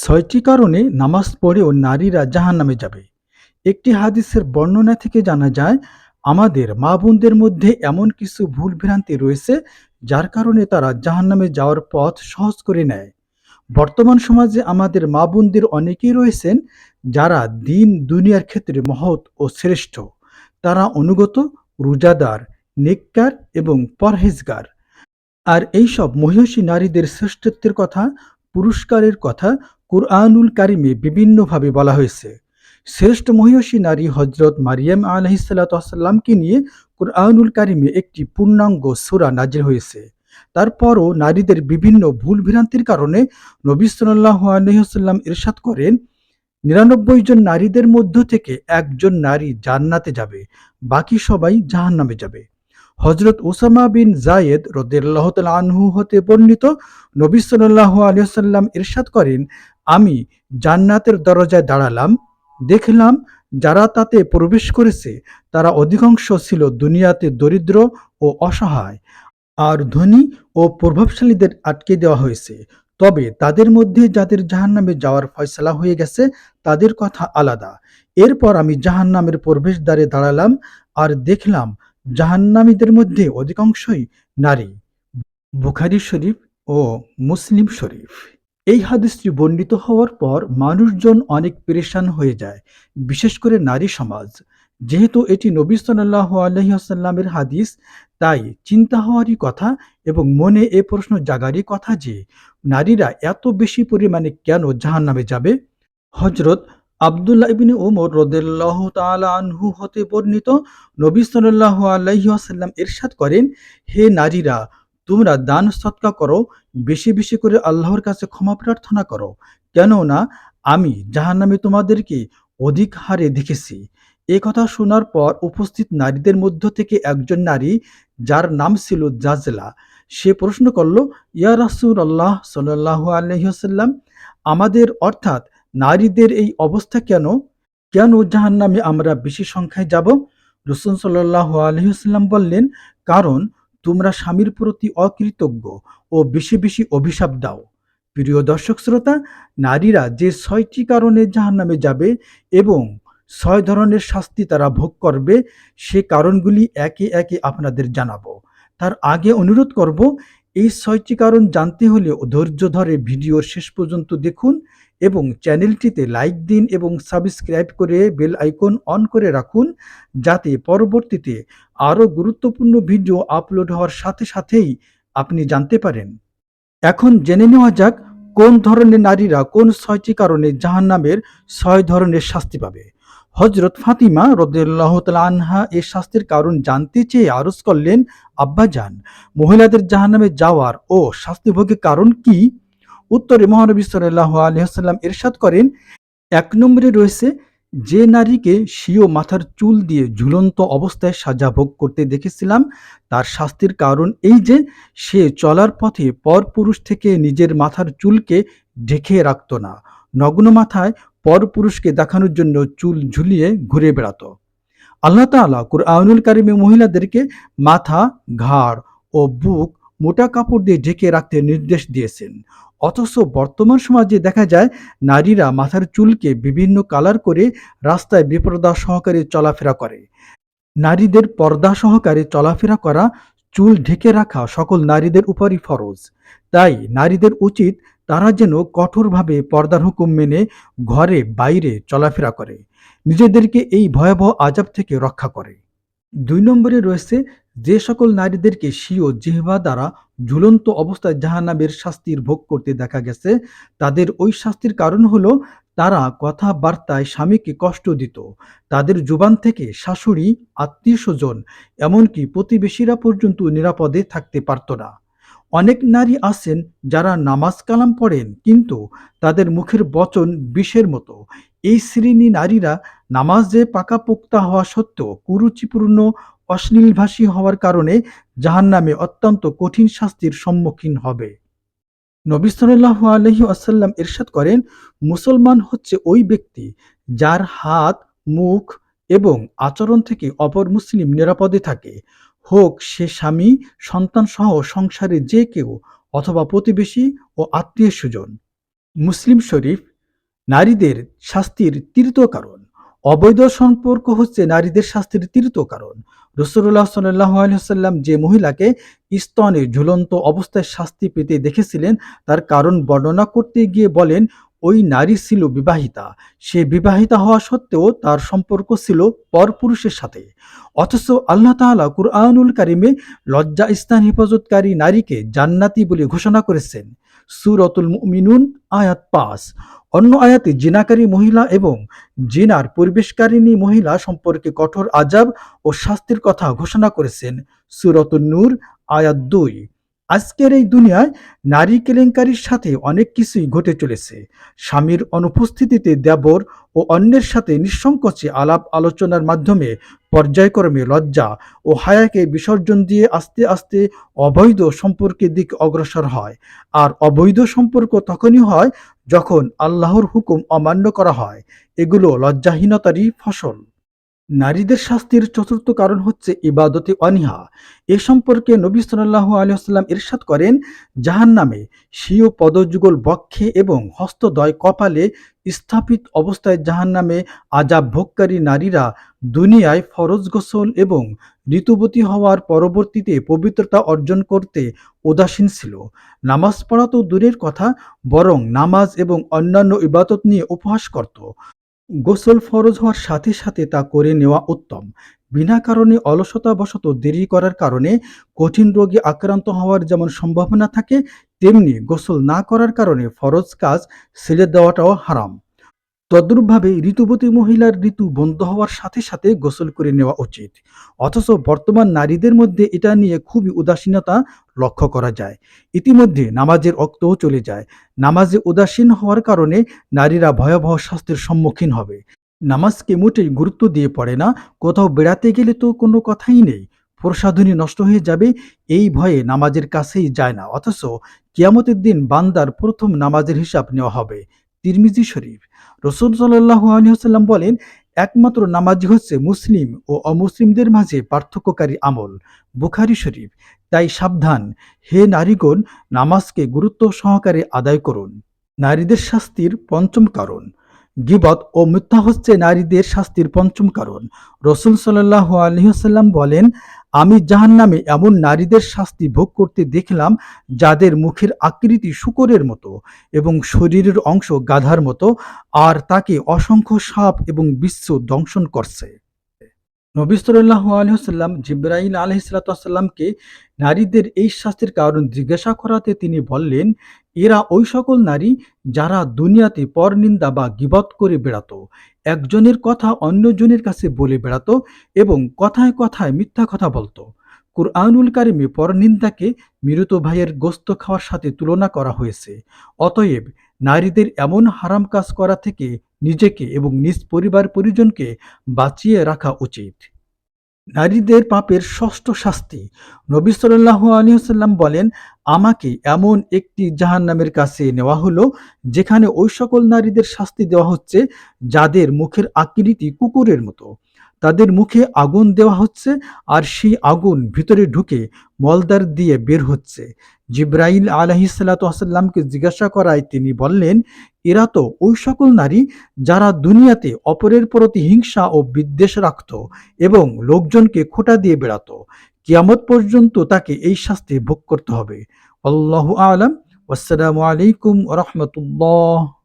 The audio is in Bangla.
ছয়টি কারণে নামাজ পড়েও নারীরা জাহান্নামে যাবে। একটি হাদিসের বর্ণনা থেকে জানা যায়, আমাদের মা বোনদের মধ্যে এমন কিছু ভুল ভ্রান্তি রয়েছে, যার কারণে তারা জাহান্নামে যাওয়ার পথ সহজ করে নেয়। বর্তমান সমাজে আমাদের মা বোনদের অনেকেই রয়েছেন, যারা দিন দুনিয়ার ক্ষেত্রে মহৎ ও শ্রেষ্ঠ। তারা অনুগত, রোজাদার, নেককার এবং পরহেজগার। আর এইসব মহিষী নারীদের শ্রেষ্ঠত্বের কথা, পুরস্কারের কথা কুরআনুল কারিমে বিভিন্নভাবে বলা হয়েছে, শ্রেষ্ঠ মহিষী নারী হজরত মারিয়াম আলহিসাল্লামকে নিয়ে কুরআনুল কারিমে একটি পূর্ণাঙ্গ সূরা নাজির হয়েছে। তারপরও নারীদের বিভিন্ন ভুল ভ্রান্তির কারণে নবী সাল্লাল্লাহু আলাইহি ওয়াসাল্লাম ইরশাদ করেন, নিরানব্বই জন নারীদের মধ্য থেকে একজন নারী জান্নাতে যাবে, বাকি সবাই জাহান্নামে যাবে। হজরত ওসামা বিন জায়েদ রদিয়াল্লাহ আনহু হতে বর্ণিত, নবী সাল্লাল্লাহু আলাইহি ওয়াসাল্লাম ইরশাদ করেন আমি জান্নাতের দরজায় দাঁড়ালাম, দেখলাম যারা তাতে প্রবেশ করেছে, তারা অধিকাংশ ছিল দুনিয়াতে দরিদ্র ও অসহায়। আর ধনী ও প্রভাবশালীদের আটকে দেওয়া হয়েছে। তবে তাদের মধ্যে যাদের জাহান্নামে যাওয়ার ফয়সালা হয়ে গেছে, তাদের কথা আলাদা। এরপর আমি জাহান্নামের প্রবেশদ্বারে দাঁড়ালাম আর দেখলাম জাহান্নামীদের মধ্যে অধিকাংশই নারী। বুখারি শরীফ ও মুসলিম শরীফ। এই হাদিসটি বর্ণিত হওয়ার পর মানুষজন অনেক পরেশান হয়ে যায়, বিশেষ করে নারী সমাজ। যেহেতু এটি নবী সাল্লাহ আলহিহাসাল্লামের হাদিস, তাই চিন্তা হওয়ারই কথা এবং মনে এ প্রশ্ন জাগারই কথা যে, নারীরা এত বেশি পরিমাণে কেন জাহান নামে যাবে? হজরত আবদুল্লাহ ইবিন ওমর রদেল্লাহ তালা আনহু হতে বর্ণিত নবী সাল্লাহ আলাইসাল্লাম এরশাদ করেন, হে নারীরা তোমরা দান সৎকা করো, বেশি বেশি করে আল্লাহর কাছে ক্ষমা প্রার্থনা করো। কেননা আমি জাহান্নামে তোমাদেরকে অধিক হারে দেখেছি। এ কথা শোনার পর উপস্থিত নারীদের মধ্য থেকে একজন নারী, যার নাম ছিল জাজলা, সে প্রশ্ন করল, ইয়া রাসুল আল্লাহ সাল্লাহ আলহিহাসাল্লাম আমাদের অর্থাৎ নারীদের এই অবস্থা কেন? কেন জাহান নামে আমরা বেশি সংখ্যায় যাব? রসুন সাল্লাহ আলহিহাস্লাম বললেন, কারণ তোমরা স্বামীর প্রতি অকৃতজ্ঞ ও বেশি বেশি অভিশাপ দাও। প্রিয় দর্শক শ্রোতা, নারীরা যে ছয়টি কারণে জাহান নামে যাবে এবং ছয় ধরনের শাস্তি তারা ভোগ করবে, সে কারণগুলি একে একে আপনাদের জানাব। তার আগে অনুরোধ করব, এই ছয়টি কারণ জানতে হলে ধৈর্য ধরে ভিডিওর শেষ পর্যন্ত দেখুন এবং চ্যানেলটিতে লাইক দিন এবং সাবস্ক্রাইব করে বেল আইকন অন করে রাখুন যাতে পরবর্তীতে আরও গুরুত্বপূর্ণ ভিডিও আপলোড হওয়ার সাথে সাথেই আপনি জানতে পারেন। এখন জেনে নেওয়া যাক কোন ধরনের নারীরা কোন ছয়টি কারণে জাহান নামের ছয় ধরনের শাস্তি পাবে। হজরত ফাতিমা রদুল্লাহ আনহা এ শাস্তির কারণ জানতে চেয়ে আরজ করলেন আব্বাজান মহিলাদের জাহান্নামে যাওয়ার ও শাস্তিভোগের কারণ কি? উত্তরে মহানবী সাল্লাহ আলহাম এরশাদ করেন, এক নম্বরে রয়েছে, যে নারীকে স্বীয় মাথার চুল দিয়ে ঝুলন্ত অবস্থায় সাজা ভোগ করতে দেখেছিলাম, তার শাস্তির কারণ এই যে, সে চলার পথে পরপুরুষ থেকে নিজের মাথার চুলকে ঢেকে রাখত না। নগ্ন মাথায় পরপুরুষকে দেখানোর জন্য চুল ঝুলিয়ে ঘুরে বেড়াতো। আল্লাহ তালা কুরআনুল কারিমে মহিলাদেরকে মাথা, ঘাড় ও বুক মোটা কাপড় দিয়ে ঢেকে রাখতে নির্দেশ দিয়েছেন। অথচ বর্তমান সমাজে দেখা যায়, নারীরা মাথার চুলকে বিভিন্ন কালার করে রাস্তায় বিপর্দা সহকারে চলাফেরা করে। নারীদের পর্দা সহকারে চলাফেরা করা, চুল ঢেকে রাখা সকল নারীদের উপরই ফরজ। তাই নারীদের উচিত তারা যেন কঠোরভাবে পর্দার হুকুম মেনে ঘরে, বাইরে চলাফেরা করে। নিজেদেরকে এই ভয়াবহ আজাব থেকে রক্ষা করে। দুই নম্বরে রয়েছে যে সকল নারীদেরকে স্বীয় জিহ্বা দ্বারা ঝুলন্ত অবস্থায় জাহান্নামের শাস্তির ভোগ করতে দেখা গেছে, তাদের ওই শাস্তির কারণ হলো তারা কথাবার্তায় স্বামীকে কষ্ট দিত। তাদের জুবান থেকে শাশুড়ি আত্মীয় স্বজন এমনকি প্রতিবেশীরা পর্যন্ত নিরাপদে থাকতে পারত না। অনেক নারী আছেন যারা নামাজ কালাম পড়েন, কিন্তু তাদের মুখের বচন বিষের মতো। এই শ্রেণি নারীরা নামাজে পাকাপোক্তা হওয়া সত্ত্বেও কুরুচিপূর্ণ অশ্লীলভাষী হওয়ার কারণে জাহান্নামে অত্যন্ত কঠিন শাস্তির সম্মুখীন হবে। নবী সাল্লাহ আলহি আসাল্লাম ইরশাদ করেন, মুসলমান হচ্ছে ওই ব্যক্তি যার হাত, মুখ এবং আচরণ থেকে অপর মুসলিম নিরাপদে থাকে। হোক সে স্বামী, সন্তান সহ সংসারে যে কেউ অথবা প্রতিবেশী ও আত্মীয় স্বজন। মুসলিম শরীফ নারীদের শাস্তির তৃতীয় কারণ। অবৈধ সম্পর্ক হচ্ছে নারীদের শাস্তির তৃতীয় কারণ। রসুল্লাহ সাল্লাহ আলহাম যে মহিলাকে স্তনে ঝুলন্ত অবস্থায় শাস্তি পেতে দেখেছিলেন, তার কারণ বর্ণনা করতে গিয়ে বলেন, ওই নারী ছিল বিবাহিতা। সে বিবাহিতা হওয়া সত্ত্বেও তার সম্পর্ক ছিল পরপুরুষের সাথে। অথচ আল্লাহ তাআলা কুরআনুল কারিমে লজ্জা স্থান হেফাজতকারী নারীকে জান্নাতি বলে ঘোষণা করেছেন। সুরতুল মিনুন আয়াত পাঁচ। অন্য আয়াতে জিনাকারী মহিলা এবং জিনার পরিবেশকারিণী মহিলা সম্পর্কে কঠোর আজাব ও শাস্তির কথা ঘোষণা করেছেন। সুরত নূর, আয়াত দুই। আজকের এই দুনিয়ায় নারী কেলেঙ্কারির সাথে অনেক কিছুই ঘটে চলেছে। স্বামীর অনুপস্থিতিতে দেবর ও অন্যের সাথে নিঃসংকোচে আলাপ আলোচনার মাধ্যমে পর্যায়ক্রমে লজ্জা ও হায়াকে বিসর্জন দিয়ে আস্তে আস্তে অবৈধ সম্পর্কের দিকে অগ্রসর হয়। আর অবৈধ সম্পর্ক তখনই হয় যখন আল্লাহর হুকুম অমান্য করা হয়। এগুলো লজ্জাহীনতারই ফসল। নারীদের শাস্তির চতুর্থ কারণ হচ্ছে ইবাদতে অনিহা। এ সম্পর্কে নবী সাল্লাহ আলিয়াল্লাম ইরশাদ করেন জাহান নামে স্বীয় পদযুগল বক্ষে এবং হস্তদয় কপালে স্থাপিত অবস্থায় জাহান নামে আজাব ভোগকারী নারীরা দুনিয়ায় ফরজ গোসল এবং ঋতুবতী হওয়ার পরবর্তীতে পবিত্রতা অর্জন করতে উদাসীন ছিল। নামাজ পড়া তো দূরের কথা, বরং নামাজ এবং অন্যান্য ইবাদত নিয়ে উপহাস করত। গোসল ফরজ হওয়ার সাথে সাথে তা করে নেওয়া উত্তম। বিনা কারণে অলসতাবশত দেরি করার কারণে কঠিন রোগে আক্রান্ত হওয়ার যেমন সম্ভাবনা থাকে, তেমনি গোসল না করার কারণে ফরজ কাজ ছেড়ে দেওয়াটাও হারাম। তদ্রূপভাবে ঋতুবতী মহিলার ঋতু বন্ধ হওয়ার সাথে সাথে গোসল করে নেওয়া উচিত। অথচ বর্তমান নারীদের মধ্যে এটা নিয়ে খুবই উদাসীনতা লক্ষ্য করা যায়। ইতিমধ্যে নামাজের অক্তও চলে যায়। নামাজে উদাসীন হওয়ার কারণে নারীরা ভয়াবহ স্বাস্থ্যের সম্মুখীন হবে। নামাজকে মোটেই গুরুত্ব দিয়ে পড়ে না। কোথাও বেড়াতে গেলে তো কোনো কথাই নেই। প্রসাধনী নষ্ট হয়ে যাবে, এই ভয়ে নামাজের কাছেই যায় না। অথচ কিয়ামতের দিন বান্দার প্রথম নামাজের হিসাব নেওয়া হবে। তিরমিজি শরীফ। রসুল সাল্লাহ আলহিহাল্লাম বলেন, একমাত্র নামাজি হচ্ছে মুসলিম ও অমুসলিমদের মাঝে পার্থক্যকারী আমল। বুখারি শরীফ, তাই সাবধান। হে নারীগণ, নামাজকে গুরুত্ব সহকারে আদায় করুন। নারীদের শাস্তির পঞ্চম কারণ। গিবত ও মিথ্যা হচ্ছে নারীদের শাস্তির পঞ্চম কারণ। রসুল সাল্লাহ আলহিহাল্লাম বলেন আমি জাহান নামে এমন নারীদের শাস্তি ভোগ করতে দেখলাম যাদের মুখের আকৃতি শুকরের মতো এবং শরীরের অংশ গাধার মতো, আর তাকে অসংখ্য সাপ এবং বিশ্ব দংশন করছে। নবী সাল্লাহ আলহিহাল্লাম জিব্রাইল আলহিসাল্লামকে নারীদের এই শাস্তির কারণ জিজ্ঞাসা করাতে তিনি বললেন, এরা ওই সকল নারী যারা দুনিয়াতে পরনিন্দা বা গিবত করে বেড়াত, একজনের কথা অন্যজনের কাছে বলে বেড়াতো এবং কথায় কথায় মিথ্যা কথা বলতো। কুরআনুল কারিমে পরনিন্দাকে মৃত ভাইয়ের গোস্ত খাওয়ার সাথে তুলনা করা হয়েছে। অতএব নারীদের এমন হারাম কাজ করা থেকে নিজেকে এবং নিজ পরিবার পরিজনকে বাঁচিয়ে রাখা উচিত। নারীদের পাপের ষষ্ঠ শাস্তি। নবী সাল্লাহ আলিয়াল্লাম বলেন, আমাকে এমন একটি জাহান নামের কাছে নেওয়া হলো, যেখানে ওই সকল নারীদের শাস্তি দেওয়া হচ্ছে, যাদের মুখের আকৃতি কুকুরের মতো। তাদের মুখে আগুন দেওয়া হচ্ছে, আর সেই আগুন ভিতরে ঢুকে মলদার দিয়ে বের হচ্ছে। জিব্রাইল আলহিসাল্লামকে জিজ্ঞাসা করায় তিনি বললেন, এরা তো ওই সকল নারী যারা দুনিয়াতে অপরের প্রতি হিংসা ও বিদ্বেষ রাখত এবং লোকজনকে খোটা দিয়ে বেড়াত। কিয়ামত পর্যন্ত তাকে এই শাস্তি ভোগ করতে হবে। আল্লাহ আলম। আসসালামু আলাইকুম রহমতুল্লাহ।